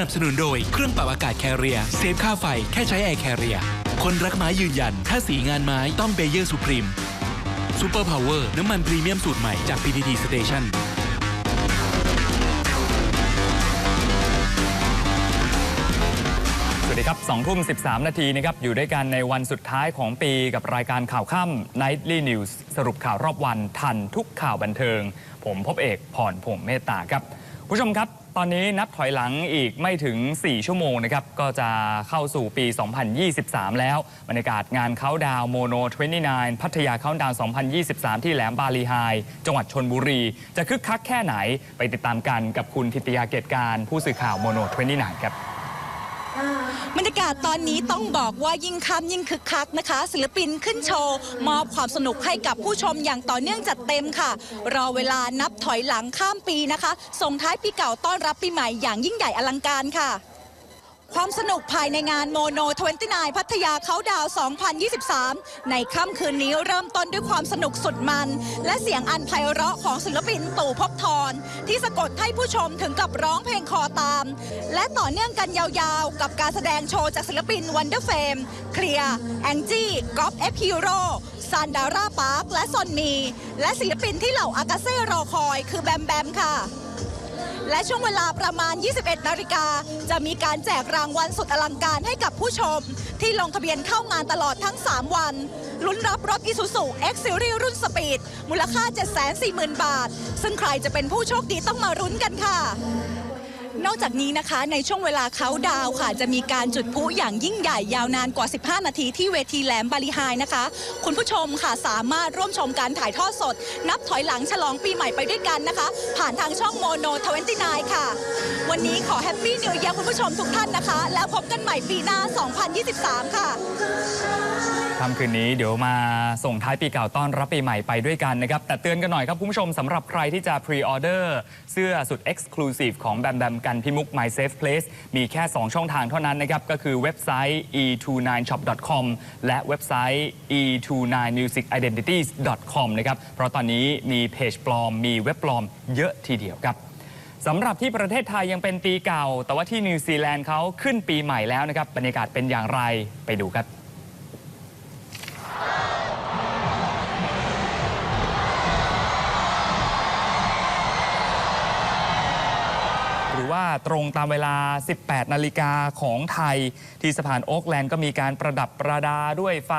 สนับสนุนโดยเครื่องปรับอากาศแคเรียเซฟค่าไฟแค่ใช้แอร์แคเรียคนรักไม้ยืนยัน ถ้าสีงานไม้ต้องเบเยอร์สุพรีมซูเปอร์พาวเวอร์น้ำมันพรีเมียมสูตรใหม่จาก PTT Station สวัสดีครับ2ทุ่ม 13 นาทีนะครับ อยู่ด้วยกันในวันสุดท้ายของปีกับรายการข่าวค่ำ Nightly News สรุปข่าวรอบวันทันทุกข่าวบันเทิง ผมพบเอกพรพงษ์เมตตาครับ ผู้ชมครับ ตอนนี้นับถอยหลังอีกไม่ถึง 4 ชั่วโมงนะครับ ก็จะเข้าสู่ปี 2023 แล้ว บรรยากาศงานเขาดาวโมโน 29 พัทยาเขาดาว 2023 ที่แหลมบาลีไฮจังหวัดชนบุรี จะคึกคักแค่ไหนไปติดตามกันกับคุณทิตยาเกตการ ผู้สื่อข่าวโมโน 29 ครับ บรรยากาศตอนนี้ต้องบอกว่ายิ่งค่ำยิ่งคึกคักนะคะ ศิลปินขึ้นโชว์มอบความสนุกให้กับผู้ชมอย่างต่อเนื่องจัดเต็มค่ะ รอเวลานับถอยหลังข้ามปีนะคะ ส่งท้ายปีเก่าต้อนรับปีใหม่อย่างยิ่งใหญ่อลังการค่ะ ความสนุกภายในงานโมโน29 พัทยาเขาดาว 2023 ในค่ำคืนนี้เริ่มต้นด้วยความสนุกสุดมัน และเสียงอันไพเราะของศิลปินตู่พบทรที่สะกดให้ผู้ชมถึงกับร้องเพลงคอตาม และต่อเนื่องกันยาวๆ กับการแสดงโชว์จากศิลปินวันเดอร์เฟมเคลียร์แองจี้ก๊อฟเอฟฮีโร่ซันดาร่าปาร์คและซอนมี และศิลปินที่เหล่าอากาเซ่รอคอยคือแบมแบมค่ะ และช่วงเวลาประมาณ 21 นาฬิกา จะมีการแจกรางวัลสุดอลังการให้กับผู้ชม ที่ลงทะเบียนเข้างานตลอดทั้ง 3 วัน ลุ้นรับรถ Isuzu X Series รุ่นสปีด มูลค่า 740,000 บาท ซึ่งใครจะเป็นผู้โชคดีต้องมารุ้นกันค่ะ นอกจากนี้นะคะในช่วงเวลาเขาดาวค่ะ จะมีการจุดพลุอย่างยิ่งใหญ่ยาวนานกว่า 15 นาทีที่เวทีแหลมบาลีไฮนะคะ คุณผู้ชมค่ะสามารถร่วมชมการถ่ายทอดสด นับถอยหลังฉลองปีใหม่ไปด้วยกันนะคะ ผ่านทางช่องโมโน29ค่ะ วันนี้ขอแฮปปี้นิว e ย r คุณผู้ชมทุกท่านนะคะ แล้วพบกันใหม่ปีหน้า 2023 ค่ะค่ำคืนนี้เดี๋ยวมาส่งท้ายปีเก่าต้อนรับปีใหม่ไปด้วยกันนะครับ แต่เตือนกันหน่อยครับคุณผู้ชมสำหรับใครที่จะพรีออเดอร์เสื้อสุด Exclusive ของแบมแบมกันพิมุก My Safe Place มีแค่ 2 ช่องทางเท่านั้นนะครับ ก็คือเว็บไซต์ e29shop.com และเว็บไซต์ e29musicidentities.com นะครับ เพราะตอนนี้มีเพจปลอม มีเว็บปลอมเยอะทีเดียวครับสำหรับที่ประเทศไทยยังเป็นปีเก่า แต่ว่าที่นิวซีแลนด์เขาขึ้นปีใหม่แล้วนะครับบรรยากาศเป็นอย่างไรไปดูครับ ตรงตามเวลา 18 นาฬิกาของไทย ที่สะพานโอ๊กแลนด์ก็มีการประดับประดาด้วยไฟ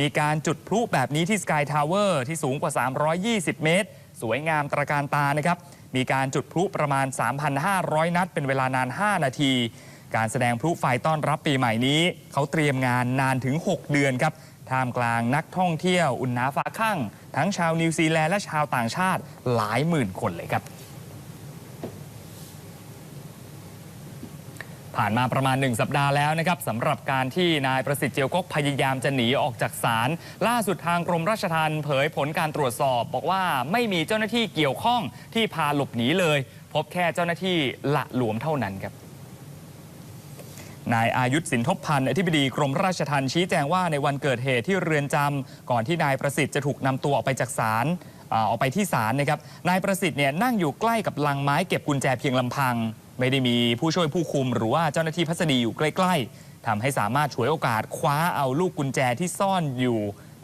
มีการจุดพลุแบบนี้ที่สกายทาวเวอร์ที่สูงกว่า 320 เมตร สวยงามตระการตานะครับ มีการจุดพลุประมาณ 3,500 นัด เป็นเวลานาน 5 นาที การแสดงพลุไฟต้อนรับปีใหม่นี้ เขาเตรียมงานนานถึง 6 เดือนครับท่ามกลางนักท่องเที่ยว อุ่นหนาฟ้าข้างทั้งชาวนิวซีแลนด์และชาวต่างชาติหลายหมื่นคนเลยครับ ผ่านมาประมาณ 1 สัปดาห์แล้วนะครับสำหรับการที่นายประสิทธิ์เจียวกกพยายามจะหนีออกจากศาลล่าสุดทางกรมราชทัณฑ์เผยผลการตรวจสอบ บอกว่าไม่มีเจ้าหน้าที่เกี่ยวข้องที่พาหลบหนีเลย พบแค่เจ้าหน้าที่ละหลวมเท่านั้นครับนายอายุธสินทบพันธ์อธิบดีกรมราชทัณฑ์ชี้แจงว่าในวันเกิดเหตุที่เรือนจำก่อนที่นายประสิทธิ์จะถูกนำตัวออกไปจากศาลอ่าอกไปที่ศาลนะครับนายประสิทธิ์เนี่ยนั่งอยู่ใกล้กับลังไม้เก็บกุญแจเพียงลำพัง ไม่ได้มีผู้ช่วยผู้คุม หรือว่าเจ้าหน้าที่พัสดีอยู่ใกล้ ๆทำให้สามารถฉวยโอกาสคว้าเอาลูกกุญแจที่ซ่อนอยู่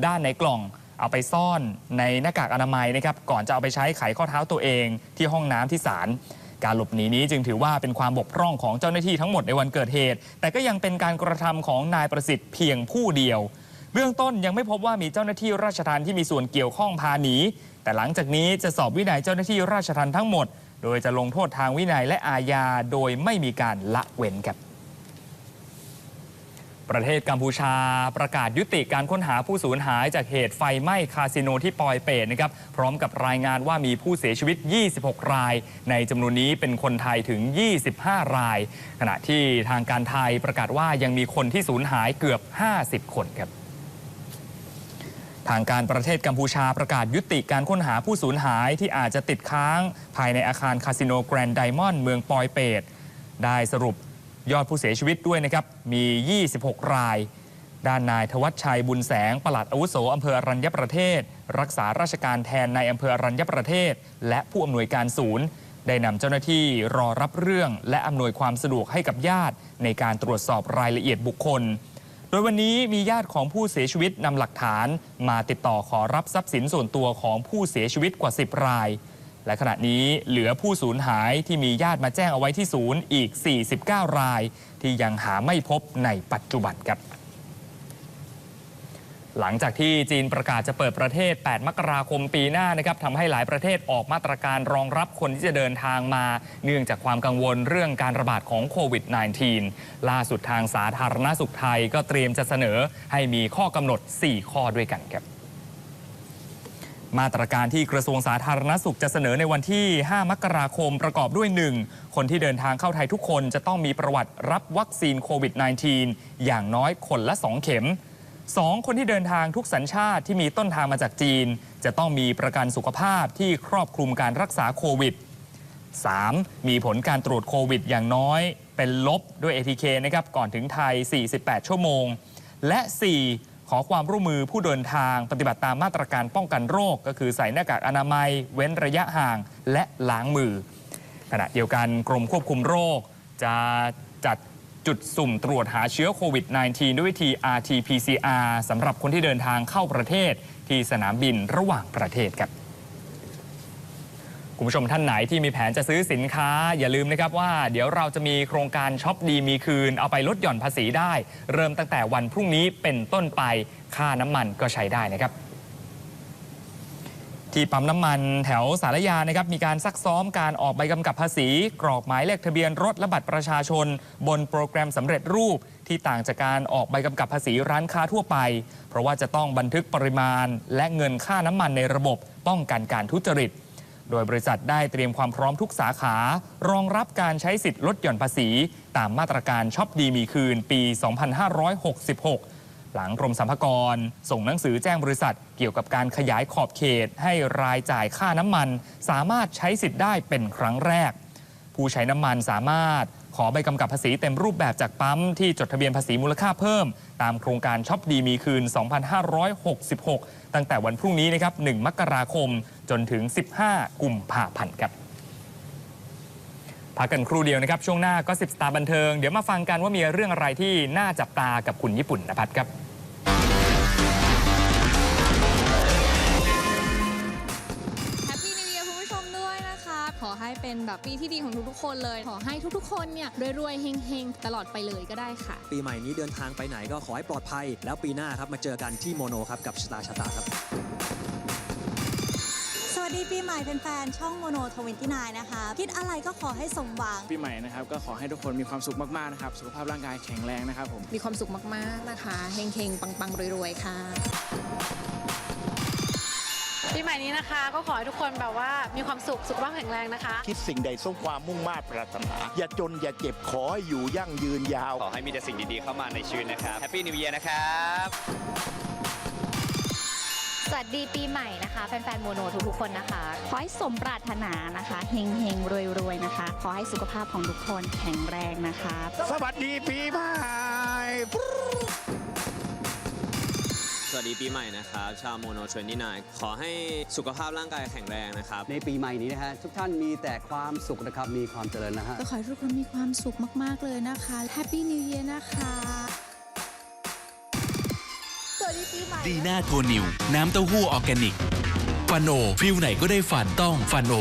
ด้านในกล่อง เอาไปซ่อนในหน้ากากอนามัยนะครับก่อนจะเอาไปใช้ไขข้อเท้าตัวเองที่ห้องน้ำที่ศาลการหลบหนีนี้จึงถือว่าเป็นความบกพร่องของเจ้าหน้าที่ทั้งหมดในวันเกิดเหตุ แต่ก็ยังเป็นการกระทำของนายประสิทธิ์เพียงผู้เดียว เบื้องต้นยังไม่พบว่ามีเจ้าหน้าที่ราชทัณฑ์ที่มีส่วนเกี่ยวข้องพาหนี แต่หลังจากนี้จะสอบวินัยเจ้าหน้าที่ราชทัณฑ์ทั้งหมด โดยจะลงโทษทางวินัยและอาญาโดยไม่มีการละเว้นครับประเทศกัมพูชาประกาศยุติการค้นหาผู้สูญหายจากเหตุไฟไหม้คาสิโนที่ปอยเปตนะครับพร้อมกับรายงานว่ามีผู้เสียชีวิต 26 ราย ในจำนวนนี้เป็นคนไทยถึง 25 ราย ขณะที่ทางการไทยประกาศว่ายังมีคนที่สูญหายเกือบ 50 คนครับ ทางการประเทศกัมพูชาประกาศยุติการค้นหาผู้สูญหายที่อาจจะติดค้าง ภายในอาคารคาสิโนแกรนด์ไดมอนด์เมืองปอยเปตได้สรุปยอดผู้เสียชีวิตด้วยนะครับ มี 26 ราย ด้านนายทวัชชัยบุญแสง ปลัดอาวุโสอำเภออรัญญประเทศ รักษาราชการแทนในอำเภออรัญญประเทศ และผู้อำนวยการศูนย์ ได้นำเจ้าหน้าที่รอรับเรื่อง และอำนวยความสะดวกให้กับญาติ ในการตรวจสอบรายละเอียดบุคคล โดยวันนี้มีญาติของผู้เสียชีวิตนำหลักฐาน มาติดต่อขอรับทรัพย์สินส่วนตัวของผู้เสียชีวิตกว่า 10 ราย และขณะนี้เหลือผู้สูญหายที่มีญาติมาแจ้งเอาไว้ที่ศูนย์อีก 49 ราย ที่ยังหาไม่พบในปัจจุบันครับ หลังจากที่จีนประกาศจะเปิดประเทศ 8 มกราคมปีหน้านะครับทำให้หลายประเทศออกมาตรการรองรับคนที่จะเดินทางมา เนื่องจากความกังวลเรื่องการระบาดของโควิด -19 ล่าสุดทางสาธารณสุขไทยก็เตรียมจะเสนอให้มีข้อกำหนด 4 ข้อด้วยกันครับมาตรการที่กระทรวงสาธารณสุขจะเสนอในวันที่ 5 มกราคมประกอบด้วย 1. คนที่เดินทางเข้าไทยทุกคนจะต้องมีประวัติรับวัคซีนโควิด -19 อย่างน้อยคนละ 2 เข็ม 2. คนที่เดินทางทุกสัญชาติที่มีต้นทางมาจากจีน จะต้องมีประกันสุขภาพที่ครอบคลุมการรักษาโควิด 3. มีผลการตรวจโควิดอย่างน้อยเป็นลบด้วย ATK นะครับก่อนถึงไทย 48 ชั่วโมง และ 4. ขอความร่วมมือผู้เดินทางปฏิบัติตามมาตรการป้องกันโรค ก็คือใส่หน้ากากอนามัย เว้นระยะห่างและล้างมือ ขณะเดียวกันกรมควบคุมโรคจะจัด จุดสุ่มตรวจหาเชื้อโควิด -19 ด้วยวิธี RT-PCR สำหรับคนที่เดินทางเข้าประเทศที่สนามบินระหว่างประเทศครับคุณผู้ชมท่านไหนที่มีแผนจะซื้อสินค้า อย่าลืมนะครับว่า เดี๋ยวเราจะมีโครงการช็อปดีมีคืน เอาไปลดหย่อนภาษีได้ เริ่มตั้งแต่วันพรุ่งนี้เป็นต้นไปค่าน้ำมันก็ใช้ได้นะครับ ที่ปั๊มน้ำมันแถวสารยานะครับมีการซักซ้อมการออกใบกำกับภาษี กรอกหมายเลขทะเบียนรถและบัตรประชาชน บนโปรแกรมสำเร็จรูป ที่ต่างจากการออกใบกำกับภาษีร้านค้าทั่วไป เพราะว่าจะต้องบันทึกปริมาณ และเงินค่าน้ำมันในระบบป้องกันการทุจริต โดยบริษัทได้เตรียมความพร้อมทุกสาขารองรับการใช้สิทธิ์ลดหย่อนภาษี ตามมาตรการช็อปดีมีคืนปี 2566 หลังกรมสรรพากร ส่งหนังสือแจ้งบริษัท เกี่ยวกับการขยายขอบเขต ให้รายจ่ายค่าน้ำมัน สามารถใช้สิทธิ์ได้เป็นครั้งแรก ผู้ใช้น้ำมันสามารถขอใบกำกับภาษีเต็มรูปแบบจากปั๊ม ที่จดทะเบียนภาษีมูลค่าเพิ่ม ตามโครงการช็อปดีมีคืน 2566 ตั้งแต่วันพรุ่งนี้นะครับ 1 มกราคม จนถึง 15 กุมภาพันธ์ครับ พักกันครู่เดียวนะครับ ช่วงหน้าก็สิบสตาร์บันเทิง เดี๋ยวมาฟังกันว่ามีเรื่องอะไรที่น่าจับตากับคุณญี่ปุ่นนภัทรครับแฮปปี้นิว e ย r คุณผู้ชมด้วยนะคะขอให้เป็นแบบปีที่ดีของทุกๆคนเลย ขอให้ทุกๆ คนเนี่ยรวยๆเฮงๆ ตลอดไปเลยก็ได้ค่ะ ปีใหม่นี้เดินทางไปไหนก็ขอให้ปลอดภัย แล้วปีหน้าครับมาเจอกันที่โมโนครับกับชะตาชะตาครับ สวัสดีปีใหม่แฟนๆช่องโมโนทวินตี้นนะคะ คิดอะไรก็ขอให้สมหวัง ปีใหม่นะครับก็ขอให้ทุกคนมีความสุขมากๆนะครับ สุขภาพร่างกายแข็งแรงนะครับผมมีความสุขมากๆนะคะเฮงๆ ปังๆ รวยๆ ค่ะ ปีใหม่นี้นะคะ ก็ขอให้ทุกคนแบบว่ามีความสุขสุขภาพแข็งแรงนะคะ คิดสิ่งใดสมความมุ่งมา่ปรารถนา อย่าจนอย่าเจ็บขอให้อยู่ยั่งยืนยาว ขอให้มีแต่สิ่งดีๆเข้ามาในชีวิตนะครับ แฮปปี้นิว e ย r นะครับส วัสดีปีใหม่นะคะ แฟนๆ โมโนทุกๆคนนะคะ ขอให้สมปรารถนานะคะเฮงเฮงรวยรวยๆนะคะ ขอให้สุขภาพของทุกคนแข็งแรงนะคะ สวัสดีปีใหม่ สวัสดีปีใหม่นะครับ ชาวโมโนเทรนนี่นขอให้สุขภาพร่างกายแข็งแรงนะครับ ในปีใหม่นี้นะฮะ ทุกท่านมีแต่ความสุขนะครับ มีความเจริญนะฮะ ก็ขอให้ทุกคนมีความสุขมาก ๆ เลยนะคะแฮปปี้นิว e ย r นะคะสวัส ดีน่าโทนิว น้ำเต้าหู้ออร์แกนิกฟันโอฟิลไหนก็ได้ฝันต้องฟันโอ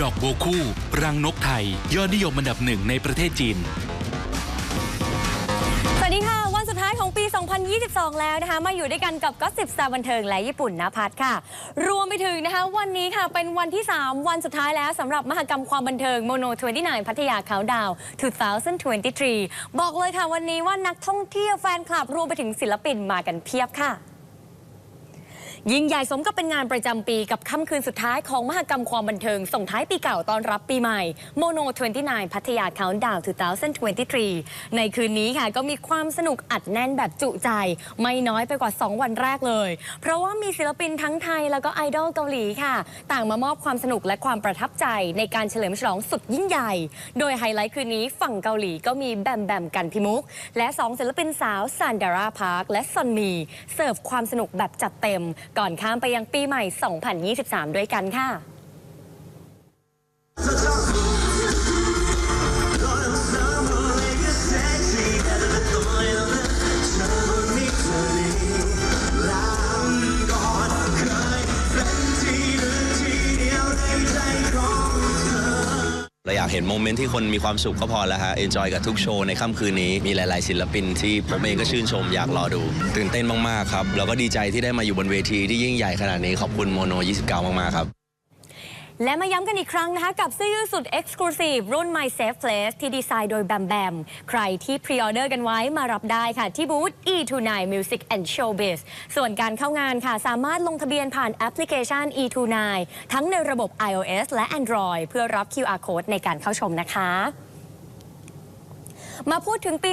ดอกโบคู่ รังนกไทย ยอดนิยมอันดับหนึ่งในประเทศจีน 2022 แล้วนะคะ มาอยู่ด้วยกันกับก็สิบสาบันเทิงและญี่ปุ่นนะพัทค่ะ รวมไปถึงนะคะ วันนี้ค่ะเป็นวันที่ 3 วันสุดท้ายแล้วสำหรับมหกรรมความบันเทิงโมโน29พัทยาเขาดาว2023 บอกเลยค่ะวันนี้ว่านักท่องเที่ยวแฟนคลับรวมไปถึงศิลปินมากันเพียบค่ะ ยิ่งใหญ่สมกับเป็นงานประจำปีกับค่ำคืนสุดท้ายของมหกรรมความบันเทิง ส่งท้ายปีเก่าต้อนรับปีใหม่โมโน 29 พัทยา Countdown 2023 ในคืนนี้ค่ะ ก็มีความสนุกอัดแน่นแบบจุใจ ไม่น้อยไปกว่า 2 วันแรกเลย เพราะว่ามีศิลปินทั้งไทยแล้วก็ไอดอลเกาหลีค่ะ ต่างมามอบความสนุกและความประทับใจในการเฉลิมฉลองสุดยิ่งใหญ่ โดยไฮไลท์คืนนี้ฝั่งเกาหลีก็มีแบมแบมกันพิมุก และ 2 ศิลปินสาวซันดาราพาร์คและซอนมีเสิร์ฟความสนุกแบบจัดเต็มก่อนข้ามไปยังปีใหม่ 2023 ด้วยกันค่ะ เราอยากเห็นโมเมนต์ที่คนมีความสุขก็พอแล้วฮะ เอนจอยกับทุกโชว์ในค่ำคืนนี้ มีหลาย ๆ ศิลปินที่ผมเองก็ชื่นชมอยากรอดู ตื่นเต้นมาก ๆ ครับ แล้วก็ดีใจที่ได้มาอยู่บนเวทีที่ยิ่งใหญ่ขนาดนี้ ขอบคุณโมโน 29 มาก ๆ ครับ และมาย้ำกันอีกครั้งนะคะ กับเสื้อยืดสุด Exclusive รุ่น My Safe Place ที่ดีไซน์โดยแบมแบม ใครที่พรีออเดอร์กันไว้มารับได้ค่ะ ที่บูธ E29 Music and Showbiz ส่วนการเข้างานค่ะ สามารถลงทะเบียนผ่านแอปพลิเคชัน E29 ทั้งในระบบ iOS และ Android เพื่อรับ QR code ในการเข้าชมนะคะ มาพูดถึงปี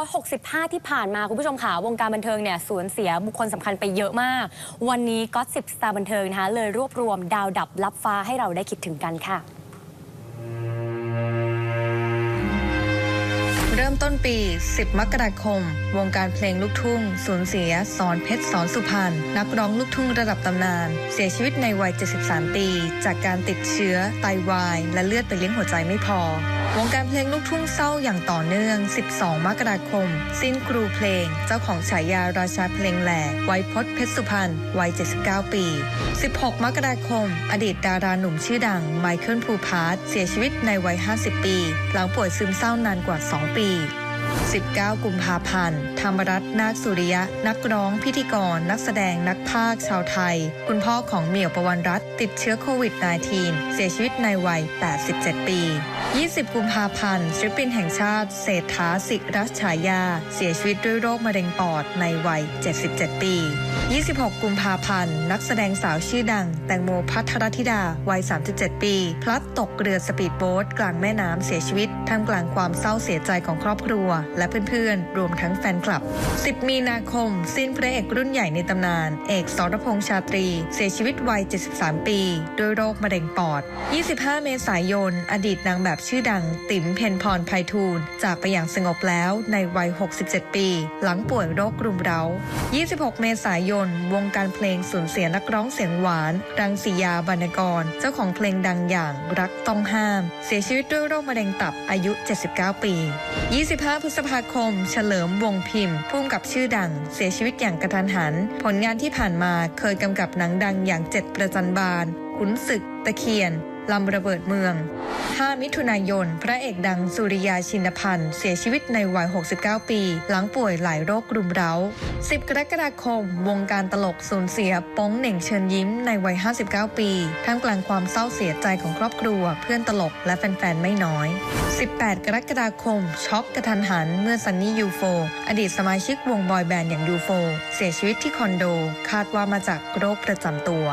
2565 ที่ผ่านมาคุณผู้ชมค่ะ วงการบันเทิงเนี่ยสูญเสียบุคคลสำคัญไปเยอะมาก วันนี้ก็สิบสตาร์บันเทิงนะคะเลยรวบรวมดาวดับลับฟ้าให้เราได้คิดถึงกันค่ะ เริ่มต้นปี 10 มกราคม วงการเพลงลูกทุ่ง สูญเสีย สอนเพชรสอนสุพรรณนักร้องลูกทุ่งระดับตำนาน เสียชีวิตในวัย 73 ปี จากการติดเชื้อไตวาย และเลือดไปเลี้ยงหัวใจไม่พอ วงการเพลงลูกทุ่งเศร้าอย่างต่อเนื่อง 12 มกราคม สิ้นครูเพลง เจ้าของฉายาราชาเพลงแหล่ไวยพจน์เพชรสุพรรณวัย 79 ปี 16 มกราคม อดีตดาราหนุ่มชื่อดัง ไมเคิลภูพาร์ทเสียชีวิตในวัย 50 ปี หลังป่วยซึมเศร้านานกว่า 2 ปี 19 กุมภาพันธ์ ธรรมรัตน์นาคสุริยะ นักร้อง พิธีกร นักแสดง นักพากย์ชาวไทย คุณพ่อของเหมี่ยวประวันรัตน์ติดเชื้อโควิด -19 เสียชีวิตในวัย 87 ปี 20 กุมภาพันธ์ศิลปินแห่งชาติ เศรษฐาสิรัชฉายา เสียชีวิตด้วยโรคมะเร็งปอดในวัย 77 ปี 26 กุมภาพันธ์ นักแสดงสาวชื่อดัง แตงโมพัทรธิดา วัย 37 ปี พลัดตกเรือสปีดโบ๊ทกลางแม่น้ำเสียชีวิตท่ามกลางความเศร้าเสียใจของครอบครัวและเพื่อนๆ รวมทั้งแฟนคลับ 10 มีนาคม สิ้นพระเอกรุ่นใหญ่ในตำนาน เอกสรพงษ์ชาตรี เสียชีวิตวัย 73 ปี ด้วยโรคมะเร็งปอด 25 เมษายน อดีตนางแบบชื่อดัง ติ๋มเพนพรไพฑูรย์จากไปอย่างสงบแล้วในวัย 67 ปี หลังป่วยโรครุมเร้า 26 เมษายน วงการเพลงสูญเสียนักร้องเสียงหวาน รังสียาบรรณกร เจ้าของเพลงดังอย่างรักต้องห้าม เสียชีวิตด้วยโรคมะเร็งตับอายุ 79 ปี 25พฤษภาคม เฉลิมวงพิมพ์พุ่มกับชื่อดัง เสียชีวิตอย่างกระทันหัน ผลงานที่ผ่านมาเคยกำกับหนังดังอย่างเจ็ดประจันบานขุนศึก ตะเคียนลำระเบิดเมือง 5 มิถุนายน พระเอกดังสุริยาชินพันธ์เสียชีวิตในวัย 69 ปี หลังป่วยหลายโรครุมเร้า 10 กรกฎาคม วงการตลกสูญเสียป้งเหน่งเชิญยิ้มในวัย 59 ปี ท่ามกลางความเศร้าเสียใจของครอบครัว เพื่อนตลกและแฟน ๆ ไม่น้อย 18 กรกฎาคม ช็อกกระทันหันเมื่อซันนี่ยูโฟอดีตสมาชิกวงบอยแบนด์อย่างยูโฟเสียชีวิตที่คอนโด คาดว่ามาจากโรคประจำตัว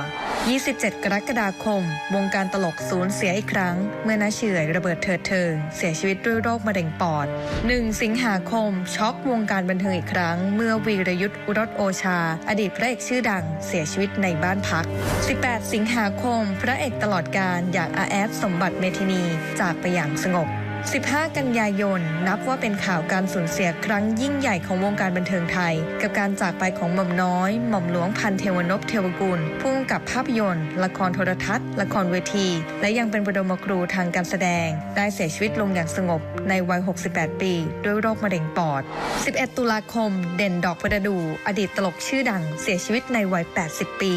27 กรกฎาคม วงการตลกสูญเสียอีกครั้ง เมื่อน้าเฉยระเบิดเถิดเทิง เสียชีวิตด้วยโรคมะเร็งปอด 1 สิงหาคม ช็อกวงการบันเทิงอีกครั้ง เมื่อวีรยุทธ์อุรสโอชา อดีตพระเอกชื่อดัง เสียชีวิตในบ้านพัก 18 สิงหาคม พระเอกตลอดการอย่างอาแอดสมบัติเมธินี จากไปอย่างสงบ 15 กันยายน นับว่าเป็นข่าวการสูญเสียครั้งยิ่งใหญ่ของวงการบันเทิงไทย กับการจากไปของหม่อมน้อย หม่อมหลวงพันเทวนพเทวกุลผู้กำกับภาพยนตร์ ละครโทรทัศน์ ละครเวที และยังเป็นบรมครูทางการแสดง ได้เสียชีวิตลงอย่างสงบในวัย 68 ปี ด้วยโรคมะเร็งปอด 11 ตุลาคม เด่นดอกประดู อดีตตลกชื่อดังเสียชีวิตในวัย 80 ปี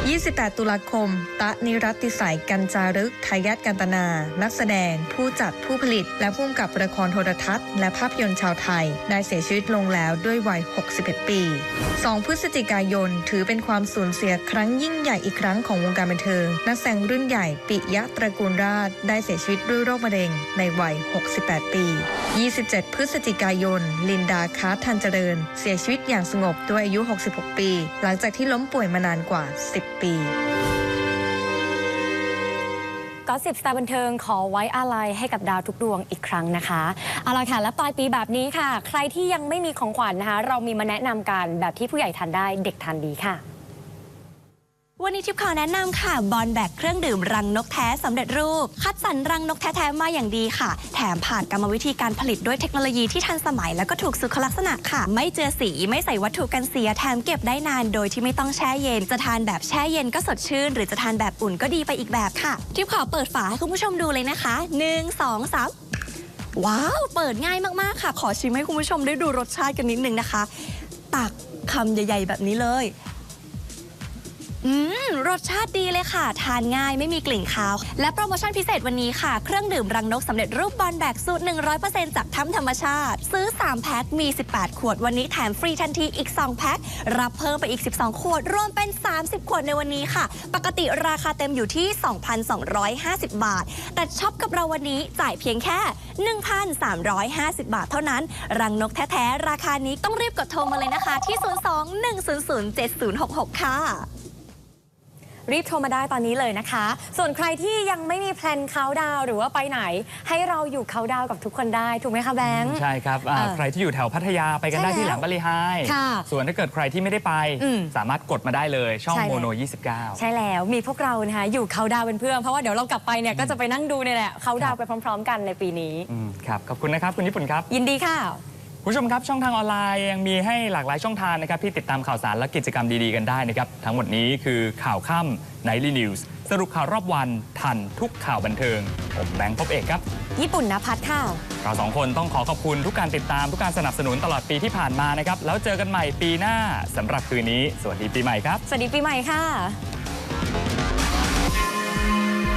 28 ตุลาคม ตะนิรัติสัยกันจารึกทายาทกันตนา นักแสดง ผู้จัดผู้ผลิตและผู้กำกับละครโทรทัศน์ และภาพยนตร์ชาวไทย ได้เสียชีวิตลงแล้วด้วยวัย 61 ปี 2 พฤศจิกายน ถือเป็นความสูญเสียครั้งยิ่งใหญ่อีกครั้งของวงการบันเทิง นักแสดงรุ่นใหญ่ปิยะตระกูลราช ได้เสียชีวิตด้วยโรคมะเร็ง ในวัย 68 ปี 27 พฤศจิกายน ลินดาคาร์ทันเจริญ เสียชีวิตอย่างสงบด้วยอายุ 66 ปี หลังจากที่ล้มป่วยมานานกว่า 10 ปี ก็สิบสตาร์บันเทิงขอไว้อาลัยให้กับดาวทุกดวงอีกครั้งนะคะเอาละค่ะและปลายปีแบบนี้ค่ะ ใครที่ยังไม่มีของขวัญนะคะ เรามีมาแนะนำกันแบบที่ผู้ใหญ่ทานได้เด็กทานดีค่ะ วันนี้ทิปขอแนะนำค่ะ บอลแบกเครื่องดื่มรังนกแท้สำเร็จรูป คัดสรรรังนกแท้ๆมาอย่างดีค่ะ แถมผ่านกรรมวิธีการผลิตด้วยเทคโนโลยีที่ทันสมัยแล้วก็ถูกสุขลักษณะค่ะ ไม่เจือสีไม่ใส่วัตถุกันเสียแถมเก็บได้นานโดยที่ไม่ต้องแช่เย็น จะทานแบบแช่เย็นก็สดชื่น หรือจะทานแบบอุ่นก็ดีไปอีกแบบค่ะ ทิปขอเปิดฝาให้คุณผู้ชมดูเลยนะคะหนึ่งสองสามว้าว เปิดง่ายมากๆค่ะ ขอชิมให้คุณผู้ชมได้ดูรสชาติกันนิดนึงนะคะ ตักคำใหญ่ ๆ แบบนี้เลย อืม รสชาติดีเลยค่ะ ทานง่ายไม่มีกลิ่นคาว และโปรโมชั่นพิเศษวันนี้ค่ะ เครื่องดื่มรังนกสำเร็จรูปบอลแบกสูตร 100%จากถ้ำธรรมชาติ ซื้อ 3 แพ็ค มี 18 ขวดวันนี้แถมฟรีทันทีอีก 2 แพ็ค รับเพิ่มไปอีก 12 ขวด รวมเป็น 30 ขวดในวันนี้ค่ะ ปกติราคาเต็มอยู่ที่ 2,250 บาท แต่ช็อปกับเราวันนี้จ่ายเพียงแค่ 1,350 บาทเท่านั้น รังนกแท้ๆราคานี้ต้องรีบกดโทรมาเลยนะคะที่ 02-100-7066 ค่ะ รีบโทรมาได้ตอนนี้เลยนะคะ ส่วนใครที่ยังไม่มีแพลนเขาน์ดาวน์หรือว่าไปไหน ให้เราอยู่เขาน์ดาวน์กับทุกคนได้ถูกไหมคะแบงค์ใช่ครับอ่าเออใครที่อยู่แถวพัทยาไปกันได้ใช่ที่หแล้ลัวงบริไฮค่ะส่วนถ้าเกิดใครที่ไม่ได้ไป อืมสามารถกดมาได้เลยช่องใช่แล้ว โมโน 29 ใช่แล้วมีพวกเรานะคะอยู่เขาน์ดาวน์เป็นเพื่อนเพราะว่าเดี๋ยวเรากลับไปเนี่ยก็จะไปนั่งดูเนี่ยแหละเขาน์ดาวน์ไปพร้อม ๆ กันในปีนี้ อืมครับ ขอบคุณนะครับ คุณญี่ปุ่นครับ ยินดีค่ะคุณ ผู้ชมครับช่องทางออนไลน์ยังมีให้หลากหลายช่องทางนะครับที่ติดตามข่าวสารและกิจกรรมดีๆกันได้นะครับ ทั้งหมดนี้คือข่าวค่ำ Nightly News สรุปข่าวรอบวันทันทุกข่าวบันเทิง ผมแบงค์พบเอกครับ ญี่ปุ่นนภัทรค่ะเราสองคนต้องขอขอบคุณทุกการติดตามทุกการสนับสนุนตลอดปีที่ผ่านมานะครับ แล้วเจอกันใหม่ปีหน้าสำหรับคืนนี้ สวัสดีปีใหม่ครับ สวัสดีปีใหม่ค่ะ